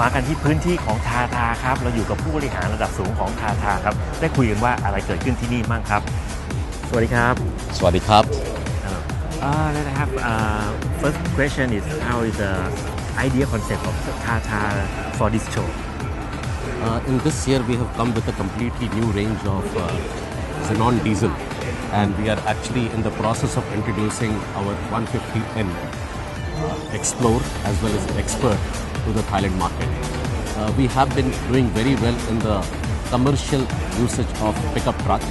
มากันที่พื้นที่ของทาทาครับ เราอยู่กับผู้บริหารระดับสูงของทาทาครับ ได้คุยกันว่าอะไรเกิดขึ้นที่นี่บ้างครับ สวัสดีครับ สวัสดีครับ Uh, let I have uh, first question is how is the idea concept of Tata for this show? Uh, in this year, we have come with a completely new range of uh, xenon diesel, and we are actually in the process of introducing our 150N uh, Explore as well as Expert to the Thailand market. Uh, we have been doing very well in the commercial usage of pickup truck,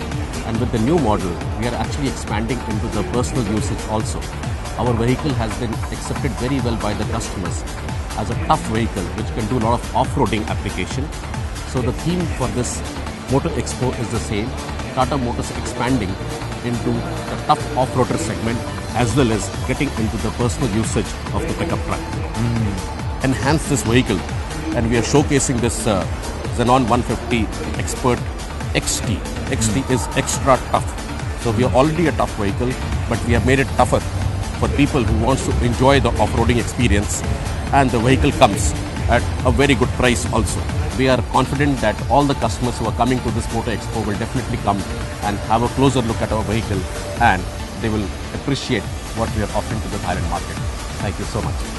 and with the new model, we are actually expanding into the personal usage also. Our vehicle has been accepted very well by the customers as a tough vehicle which can do a lot of off-roading application. So the theme for this Motor Expo is the same. Tata Motors expanding into the tough off-roader segment as well as getting into the personal usage of the pickup truck. Enhance this vehicle and we are showcasing this uh, Xenon 150 Expert XT. XT is extra tough. So we are already a tough vehicle, but we have made it tougher for people who wants to enjoy the off-roading experience and the vehicle comes at a very good price also. We are confident that all the customers who are coming to this Motor Expo will definitely come and have a closer look at our vehicle and they will appreciate what we are offering to the Thailand market. Thank you so much.